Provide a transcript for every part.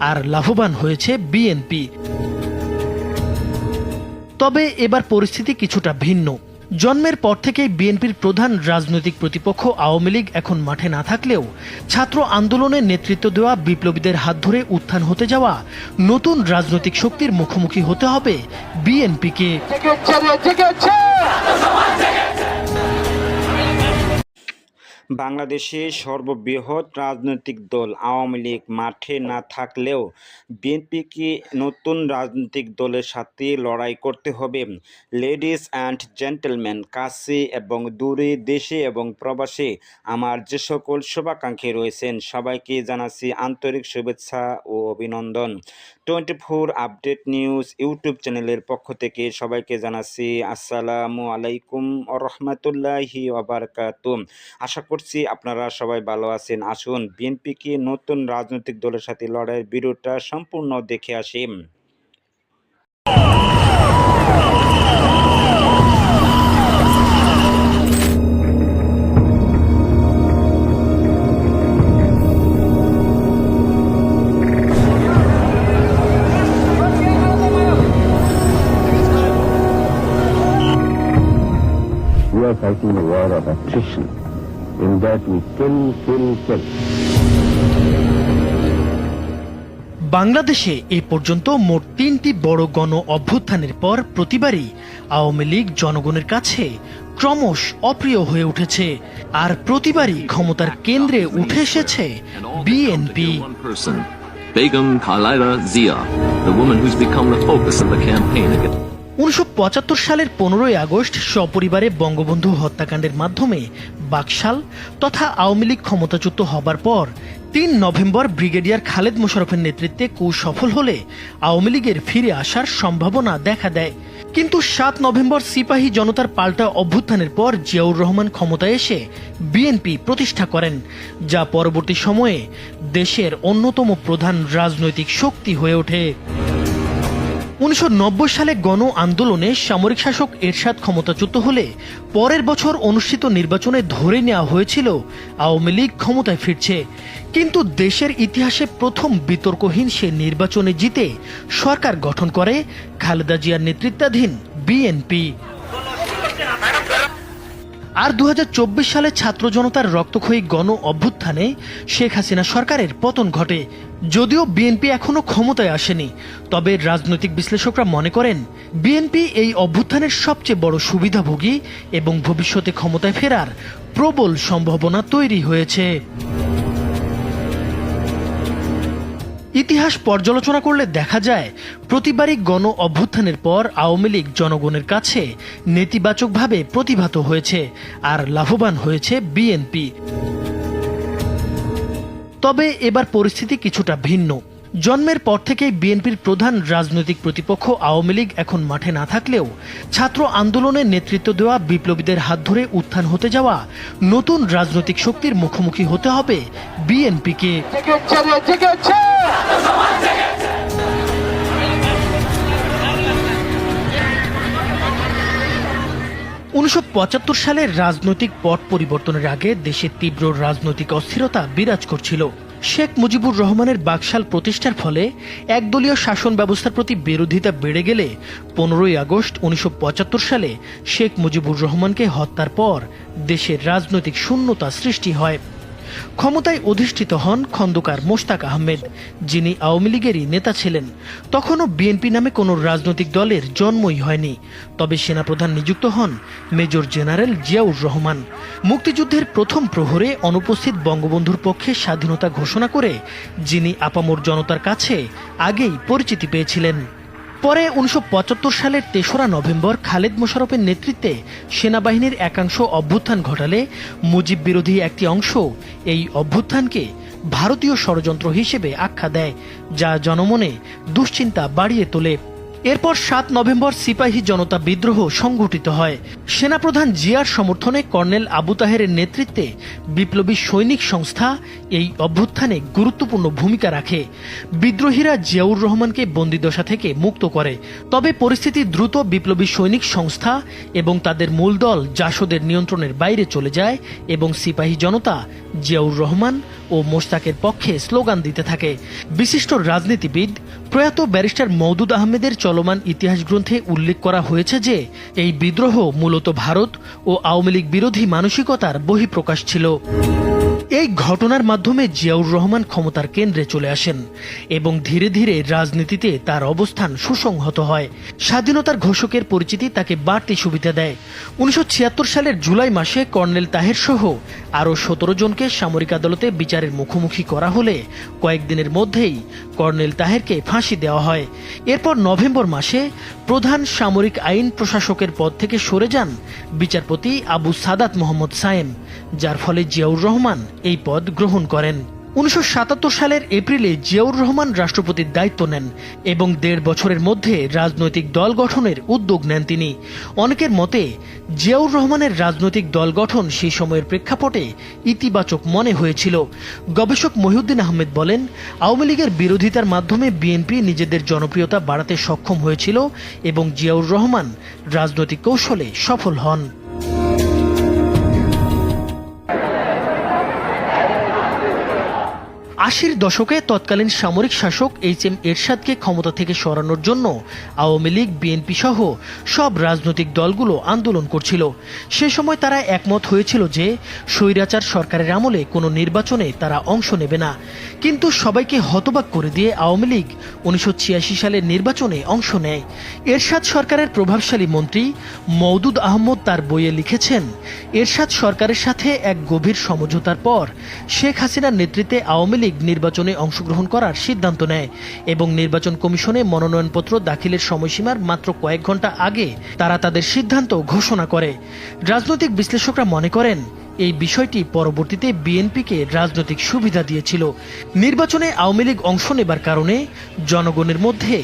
আর লাভবান হয়েছে বিএনপি। তবে এবার পরিস্থিতি কিছুটা ভিন্ন। জন্মের পর থেকেই বিএনপির প্রধান রাজনৈতিক প্রতিপক্ষ আওয়ামী লীগ এখন মাঠে না থাকলেও ছাত্র আন্দোলনে নেতৃত্ব দেওয়া বিপ্লবীদের হাত ধরে উত্থান হতে যাওয়া নতুন রাজনৈতিক শক্তির মুখোমুখি হতে হবে বিএনপিকে। বাংলাদেশে সর্ববৃহৎ রাজনৈতিক দল আওয়ামী লীগ মাঠে না থাকলেও বিএনপিকে নতুন রাজনৈতিক দলের সাথে লড়াই করতে হবে। লেডিস অ্যান্ড জেন্টলম্যান কাছে এবং দূরে দেশে এবং প্রবাসে আমার যে সকল শুভাকাঙ্ক্ষী রয়েছেন, সবাইকে জানাচ্ছি আন্তরিক শুভেচ্ছা ও অভিনন্দন। Twenty four update news YouTube চ্যানেলের পক্ষ থেকে সবাইকে জানাচ্ছি আসসালামু আলাইকুম রহমতুল্লাহি ওবরকাতুম আশা করছি, আপনারা সবাই ভালো আছেন, আসুন বিএনপিকে নতুন রাজনৈতিক দলের সাথে লড়াইয়ের বিরোধটা সম্পূর্ণ দেখে আসি fighting a war of attrition. in that we kill, kill, kill. বাংলাদেশে এ পর্যন্ত মোট তিনটি বড় গণ অভ্যুত্থানের পর প্রতিবারই আওয়ামী লীগ জনগণের কাছে ক্রমশ অপ্রিয় হয়ে উঠেছে আর প্রতিবারই ক্ষমতার কেন্দ্রে উঠে এসেছে বিএনপি বেগম খালাইরা জিয়া দ্য উনিশশো পঁচাত্তর সালের পনেরোই আগস্ট সপরিবারে বঙ্গবন্ধু হত্যাকাণ্ডের মাধ্যমে বাকশাল তথা আওয়ামী লীগ ক্ষমতাচ্যুত হবার পর তিন নভেম্বর ব্রিগেডিয়ার খালেদ মোশারফের নেতৃত্বে কু সফল হলে আওয়ামী লীগের ফিরে আসার সম্ভাবনা দেখা দেয়। কিন্তু সাত নভেম্বর সিপাহী জনতার পাল্টা অভ্যুত্থানের পর জিয়াউর রহমান ক্ষমতায় এসে বিএনপি প্রতিষ্ঠা করেন, যা পরবর্তী সময়ে দেশের অন্যতম প্রধান রাজনৈতিক শক্তি হয়ে ওঠে। উনিশশো নব্বই সালে গণ আন্দোলনে সামরিক শাসক এরশাদ ক্ষমতাচ্যুত হলে পরের বছর অনুষ্ঠিত নির্বাচনে ধরে নেওয়া হয়েছিল আওয়ামী লীগ ক্ষমতায় ফিরছে। কিন্তু দেশের ইতিহাসে প্রথম বিতর্কহীন সে নির্বাচনে জিতে সরকার গঠন করে খালেদা জিয়ার নেতৃত্বাধীন বিএনপি। আর দু হাজার চব্বিশ সালে ছাত্র জনতার রক্তক্ষয়ী গণ অভ্যুত্থানে শেখ হাসিনা সরকারের পতন ঘটে। যদিও বিএনপি এখনও ক্ষমতায় আসেনি, তবে রাজনৈতিক বিশ্লেষকরা মনে করেন, বিএনপি এই অভ্যুত্থানের সবচেয়ে বড় সুবিধাভোগী এবং ভবিষ্যতে ক্ষমতায় ফেরার প্রবল সম্ভাবনা তৈরি হয়েছে। ইতিহাস পর্যালোচনা করলে দেখা যায়, প্রতিবারই গণ অভ্যুত্থানের পর আওয়ামী লীগ জনগণের কাছে নেতিবাচকভাবে প্রতিভাত হয়েছে আর লাভবান হয়েছে বিএনপি। তবে এবার পরিস্থিতি কিছুটা ভিন্ন। জন্মের পর থেকেই বিএনপির প্রধান রাজনৈতিক প্রতিপক্ষ আওয়ামী লীগ এখন মাঠে না থাকলেও ছাত্র আন্দোলনে নেতৃত্ব দেওয়া বিপ্লবীদের হাত ধরে উত্থান হতে যাওয়া নতুন রাজনৈতিক শক্তির মুখোমুখি হতে হবে বিএনপিকে। উনিশশো সালের রাজনৈতিক পট পরিবর্তনের আগে দেশে তীব্র রাজনৈতিক অস্থিরতা বিরাজ করছিল। শেখ মুজিবুর রহমানের বাকশাল প্রতিষ্ঠার ফলে একদলীয় শাসন ব্যবস্থার প্রতি বিরোধিতা বেড়ে গেলে পনেরোই আগস্ট উনিশশো পঁচাত্তর সালে শেখ মুজিবুর রহমানকে হত্যার পর দেশের রাজনৈতিক শূন্যতা সৃষ্টি হয়। ক্ষমতায় অধিষ্ঠিত হন খন্দকার মোশতাক আহমেদ, যিনি আওয়ামী লীগেরই নেতা ছিলেন। তখনও বিএনপি নামে কোনো রাজনৈতিক দলের জন্মই হয়নি। তবে সেনাপ্রধান নিযুক্ত হন মেজর জেনারেল জিয়াউর রহমান। মুক্তিযুদ্ধের প্রথম প্রহরে অনুপস্থিত বঙ্গবন্ধুর পক্ষে স্বাধীনতা ঘোষণা করে, যিনি আপামর জনতার কাছে আগেই পরিচিতি পেয়েছিলেন। পরে উনিশশো পঁচাত্তর সালের তেসরা নভেম্বর খালেদ মোশারফের নেতৃত্বে সেনাবাহিনীর একাংশ অভ্যুত্থান ঘটালে মুজিব বিরোধী একটি অংশ এই অভ্যুত্থানকে ভারতীয় ষড়যন্ত্র হিসেবে আখ্যা দেয়, যা জনমনে দুশ্চিন্তা বাড়িয়ে তোলে। এরপর সাত নভেম্বর সিপাহী জনতা বিদ্রোহ সংঘটিত হয়। সেনাপ্রধান জিয়ার সমর্থনে কর্নেল আবু তাহেরের নেতৃত্বে বিপ্লবী সৈনিক সংস্থা এই অভ্যুত্থানে গুরুত্বপূর্ণ ভূমিকা রাখে। বিদ্রোহীরা জিয়াউর রহমানকে বন্দিদশা থেকে মুক্ত করে। তবে পরিস্থিতি দ্রুত বিপ্লবী সৈনিক সংস্থা এবং তাদের মূল দল জাসদের নিয়ন্ত্রণের বাইরে চলে যায় এবং সিপাহী জনতা জিয়াউর রহমান ও মোশতাকের পক্ষে স্লোগান দিতে থাকে। বিশিষ্ট রাজনীতিবিদ প্রয়াত ব্যারিস্টার মওদুদ আহমেদের চলমান ইতিহাস গ্রন্থে উল্লেখ করা হয়েছে যে, এই বিদ্রোহ মূলত ভারত ও আওয়ামী লীগ বিরোধী মানসিকতার বহিঃপ্রকাশ ছিল। এই ঘটনার মাধ্যমে জিয়াউর রহমান ক্ষমতার কেন্দ্রে চলে আসেন এবং ধীরে ধীরে রাজনীতিতে তার অবস্থান সুসংহত হয়। স্বাধীনতার ঘোষকের পরিচিতি তাকে বাড়তি সুবিধা দেয়। উনিশশো ছিয়াত্তর সালের জুলাই মাসে কর্নেল তাহের সহ আরও সতেরো জনকে সামরিক আদালতে বিচারের মুখোমুখি করা হলে কয়েকদিনের মধ্যেই কর্নেল তাহেরকে ফাঁসি দেওয়া হয়। এরপর নভেম্বর মাসে প্রধান সামরিক আইন প্রশাসকের পদ থেকে সরে যান বিচারপতি আবু সাদাত মোহাম্মদ সায়েম, যার ফলে জিয়াউর রহমান এই পদ গ্রহণ করেন। উনিশশো সাতাত্তর সালের এপ্রিলে জিয়াউর রহমান রাষ্ট্রপতির দায়িত্ব নেন এবং দেড় বছরের মধ্যে রাজনৈতিক দল গঠনের উদ্যোগ নেন তিনি। অনেকের মতে, জিয়াউর রহমানের রাজনৈতিক দল গঠন সেই সময়ের প্রেক্ষাপটে ইতিবাচক মনে হয়েছিল। গবেষক মহিউদ্দিন আহমেদ বলেন, আওয়ামী লীগের বিরোধিতার মাধ্যমে বিএনপি নিজেদের জনপ্রিয়তা বাড়াতে সক্ষম হয়েছিল এবং জিয়াউর রহমান রাজনৈতিক কৌশলে সফল হন। আশির দশকে তৎকালীন সামরিক শাসক এইচ এম এরশাদকে ক্ষমতা থেকে সরানোর জন্য আওয়ামী লীগ, বিএনপি সহ সব রাজনৈতিক দলগুলো আন্দোলন করছিল। সে সময় তারা একমত হয়েছিল যে স্বৈরাচার সরকারের আমলে কোনো নির্বাচনে তারা অংশ নেবে না। কিন্তু সবাইকে হতবাক করে দিয়ে আওয়ামী লীগ উনিশশো ছিয়াশি সালের নির্বাচনে অংশ নেয়। এরশাদ সরকারের প্রভাবশালী মন্ত্রী মওদুদ আহমদ তার বইয়ে লিখেছেন, এরশাদ সরকারের সাথে এক গভীর সমঝোতার পর শেখ হাসিনার নেতৃত্বে আওয়ামী লীগ নির্বাচনে অংশগ্রহণ করার সিদ্ধান্ত নেয় এবং নির্বাচন কমিশনে মনোনয়নপত্র দাখিলের সময়সীমার মাত্র কয়েক ঘণ্টা আগে তারা তাদের সিদ্ধান্ত ঘোষণা করে। রাজনৈতিক বিশ্লেষকরা মনে করেন এই বিষয়টি পরবর্তীতে বিএনপিকে রাজনৈতিক সুবিধা দিয়েছিল। নির্বাচনে আওয়ামী লীগ অংশ নেবার কারণে জনগণের মধ্যে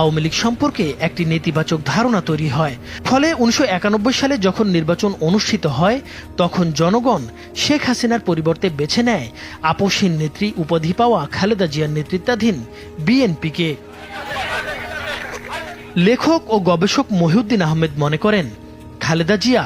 আওয়ামী লীগ সম্পর্কে একটি নেতিবাচক ধারণা তৈরি হয়। ফলে উনিশশো একানব্বই সালে যখন নির্বাচন অনুষ্ঠিত হয়, তখন জনগণ শেখ হাসিনার পরিবর্তে বেছে নেয় আপসহীন নেত্রী উপাধি পাওয়া খালেদা জিয়ার নেতৃত্বাধীন বিএনপিকে। লেখক ও গবেষক মহিউদ্দিন আহমেদ মনে করেন খালেদা জিয়া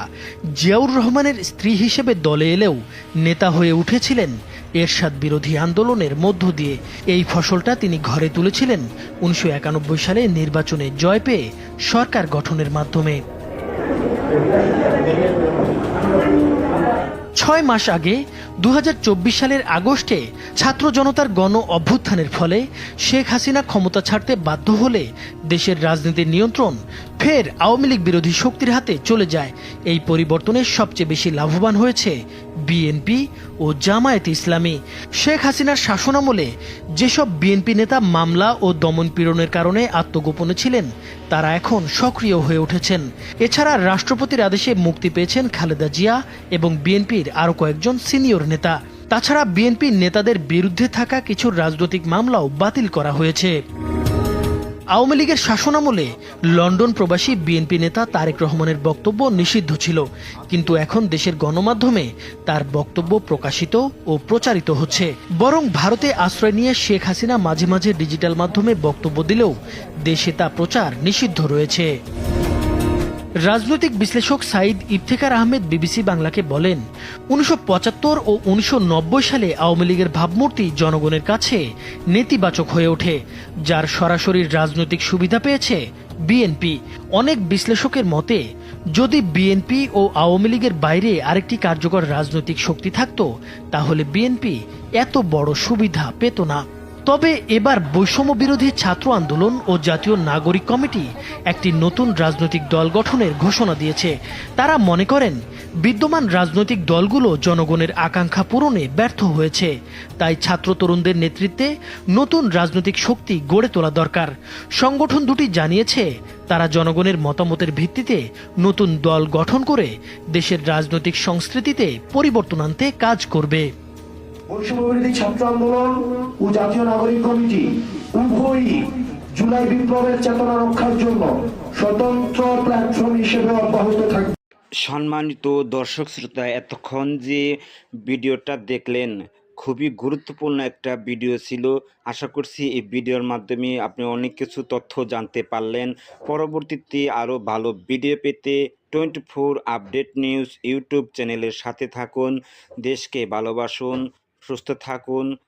জিয়াউর রহমানের স্ত্রী হিসেবে দলে এলেও নেতা হয়ে উঠেছিলেন এরশাদ বিরোধী আন্দোলনের মধ্য দিয়ে। এই ফসলটা তিনি ঘরে তুলেছিলেন উনিশশো একানব্বই সালে নির্বাচনে জয় পেয়ে সরকার গঠনের মাধ্যমে। ছয় মাস আগে দু হাজার চব্বিশ সালের আগস্টে ছাত্র জনতার গণ অভ্যুত্থানের ফলে শেখ হাসিনা ক্ষমতা ছাড়তে বাধ্য হলে দেশের রাজনীতির নিয়ন্ত্রণ ফের আওয়ামী লীগ বিরোধী শক্তির হাতে চলে যায়। এই পরিবর্তনে সবচেয়ে বেশি লাভবান হয়েছে বিএনপি ও জামায়াত ইসলামী। শেখ হাসিনার শাসনামলে যেসব বিএনপি নেতা মামলা ও দমন পীড়নের কারণে আত্মগোপনে ছিলেন, তারা এখন সক্রিয় হয়ে উঠেছেন। এছাড়া রাষ্ট্রপতির আদেশে মুক্তি পেয়েছেন খালেদা জিয়া এবং বিএনপির আরও কয়েকজন সিনিয়র নেতা। তাছাড়া বিএনপির নেতাদের বিরুদ্ধে থাকা কিছু রাজনৈতিক মামলাও বাতিল করা হয়েছে। আওয়ামী লীগের শাসনামলে লন্ডন প্রবাসী বিএনপি নেতা তারেক রহমানের বক্তব্য নিষিদ্ধ ছিল। কিন্তু এখন দেশের গণমাধ্যমে তার বক্তব্য প্রকাশিত ও প্রচারিত হচ্ছে। বরং ভারতে আশ্রয় নিয়ে শেখ হাসিনা মাঝে মাঝে ডিজিটাল মাধ্যমে বক্তব্য দিলেও দেশে তা প্রচার নিষিদ্ধ রয়েছে। রাজনৈতিক বিশ্লেষক সাইদ ইফতেখার আহমেদ বিবিসি বাংলাকে বলেন, উনিশশো পঁচাত্তর ও উনিশশো নব্বই সালে আওয়ামী লীগের ভাবমূর্তি জনগণের কাছে নেতিবাচক হয়ে ওঠে, যার সরাসরি রাজনৈতিক সুবিধা পেয়েছে বিএনপি। অনেক বিশ্লেষকের মতে, যদি বিএনপি ও আওয়ামী লীগের বাইরে আরেকটি কার্যকর রাজনৈতিক শক্তি থাকত, তাহলে বিএনপি এত বড় সুবিধা পেত না। তবে এবার বৈষম্য বিরোধী ছাত্র আন্দোলন ও জাতীয় নাগরিক কমিটি একটি নতুন রাজনৈতিক দল গঠনের ঘোষণা দিয়েছে। তারা মনে করেন, বিদ্যমান রাজনৈতিক দলগুলো জনগণের আকাঙ্ক্ষা পূরণে ব্যর্থ হয়েছে। তাই ছাত্র তরুণদের নেতৃত্বে নতুন রাজনৈতিক শক্তি গড়ে তোলা দরকার। সংগঠন দুটি জানিয়েছে, তারা জনগণের মতামতের ভিত্তিতে নতুন দল গঠন করে দেশের রাজনৈতিক সংস্কৃতিতে পরিবর্তন আনতে কাজ করবে। বৈষম্যবিরোধী ছাত্র আন্দোলন ও জাতীয় নাগরিক কমিটি উভয়ই জুলাই বিপ্লবের চেতনা রক্ষার জন্য স্বতন্ত্র প্ল্যাটফর্ম হিসেবে অব্যাহত থাকবে। সম্মানিত দর্শক শ্রোতা, এতক্ষণ যে ভিডিওটা দেখলেন, খুবই গুরুত্বপূর্ণ একটা ভিডিও ছিল। আশা করছি এই ভিডিওর মাধ্যমে আপনি অনেক কিছু তথ্য জানতে পারলেন। পরবর্তীতে আরও ভালো ভিডিও পেতে twenty four update news YouTube চ্যানেলের সাথে থাকুন। দেশকে ভালোবাসুন, সুস্থ থাকুন।